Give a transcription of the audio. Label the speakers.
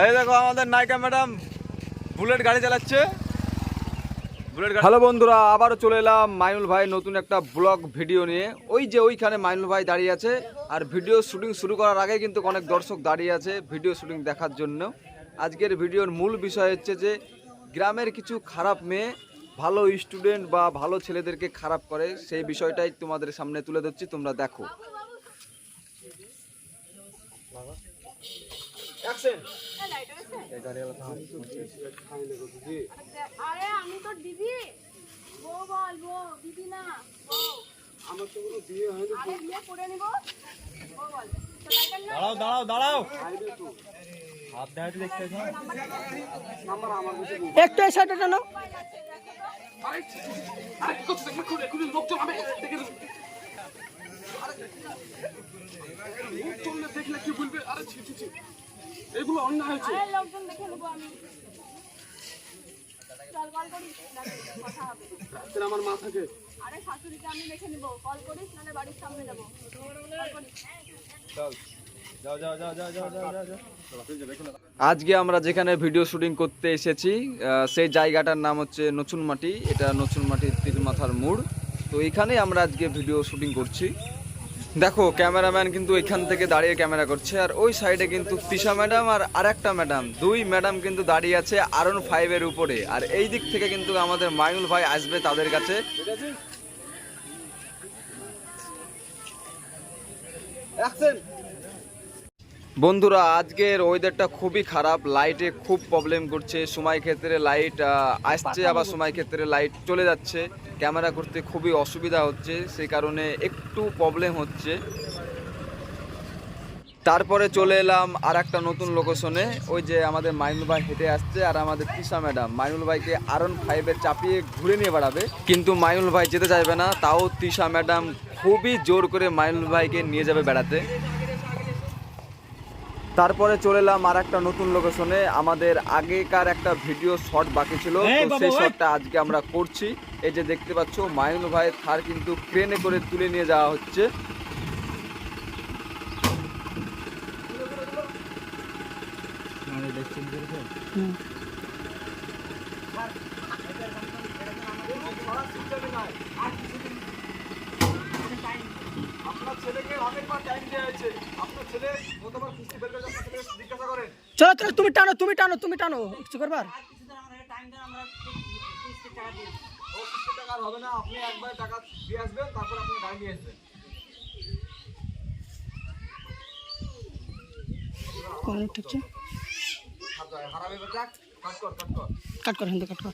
Speaker 1: এই দেখো আমাদের নায়িকা ম্যাডাম বুলেট গাড়ি চালাচ্ছে। বুলেট হ্যালো বন্ধুরা আবারও চলে এলাম মাইনুল ভাই নতুন একটা ব্লগ ভিডিও নিয়ে। ওই যে ওইখানে মাইনুল ভাই দাঁড়িয়ে আছে আর ভিডিও শুটিং শুরু করার আগে কিন্তু অনেক দর্শক দাঁড়িয়ে আছে ভিডিও শুটিং দেখার জন্য। আজকের ভিডিওর মূল বিষয় হচ্ছে যে গ্রামের কিছু খারাপ মেয়ে ভালো স্টুডেন্ট বা ভালো ছেলেদেরকে খারাপ করে সেই বিষয়টাই তোমাদের সামনে তুলে ধরছি তোমরা দেখো।
Speaker 2: আরে আমি তো দিদি। বউ বল বউ দিদি না বউ। আমার তো কোনো বিয়ে হয়নি আরে বিয়ে করে নিব? বউ বল। তো লাইটার না?
Speaker 1: দাঁড়াও দাঁড়াও দাঁড়াও।
Speaker 3: একটু। এই সাইডে টানো
Speaker 4: এগুলো অন্যায় হয়েছে।
Speaker 2: লোকজন দেখে নেব আমি। চল কল করিস কথা হবে।
Speaker 4: রাত্রে আমার মা থাকে।
Speaker 2: আরে শাশুড়িকে আমি দেখে নেব। কল করিস নাহলে বাড়ির সামনে যাব করিস
Speaker 1: আজকে আমরা যেখানে ভিডিও শুটিং করতে এসেছি সেই জায়গাটার নাম হচ্ছে নচুনমাটি এটা নচুনমাটির তিরমাথার মোড়। তো এখানেই আমরা আজকে ভিডিও শুটিং করছি। দেখো, ক্যামেরাম্যান কিন্তু এখান থেকে দাঁড়িয়ে ক্যামেরা করছে, আর ওই সাইডে কিন্তু তিশা ম্যাডাম আর আরেকটা ম্যাডাম। দুই ম্যাডাম কিন্তু দাঁড়িয়ে আছে আরন ফাইভের উপরে। আর এই দিক থেকে কিন্তু আমাদের মায়ুল ভাই আসবে তাদের কাছে। বন্ধুরা, আজকের ওয়েদারটা খুবই খারাপ। লাইটে খুব প্রবলেম করছে। সময় ক্ষেত্রে লাইট আসছে, আবার সময় ক্ষেত্রে লাইট চলে যাচ্ছে। ক্যামেরা করতে খুবই অসুবিধা হচ্ছে। সেই কারণে একটু প্রবলেম হচ্ছে। তারপরে চলে এলাম আর একটা নতুন লোকেশনে ওই যে আমাদের মাইনুল ভাই হেঁটে আসছে আর আমাদের তিশা ম্যাডাম মাইনুল ভাইকে আরন ফাইভে চাপিয়ে ঘুরে নিয়ে বেড়াবে। কিন্তু মাইনুল ভাই যেতে চাইবে না। তাও তিশা ম্যাডাম খুবই জোর করে মাইনুল ভাইকে নিয়ে যাবে বেড়াতে। তারপরে চলে এলাম আর একটা নতুন লোকেশনে আমাদের আগেকার একটা ভিডিও শট বাকি ছিল। তো সেই শটটা আজকে আমরা করছি। এই যে দেখতে পাচ্ছ মাইনুল ভাইয়ের থার কিন্তু ক্রেনে করে তুলে নিয়ে যাওয়া হচ্ছে। আপনার ছেলেকে অনেকবার টাইম দেওয়া হয়েছে আপনার ছেলে কতবার কুস্তি বের করে আপনার ছেলেকে জিজ্ঞাসা করেন
Speaker 3: চলো চলো তুমি টানো তুমি টানো তুমি টানো। কিছু করবার?
Speaker 1: টাকা আর হবে না আপনি একবার টাকা দিয়ে আসবেন তারপর আপনি গাড়ি নিয়ে আসবেন
Speaker 3: কোন ঠেকছে
Speaker 1: কাট কর
Speaker 3: কাট কর।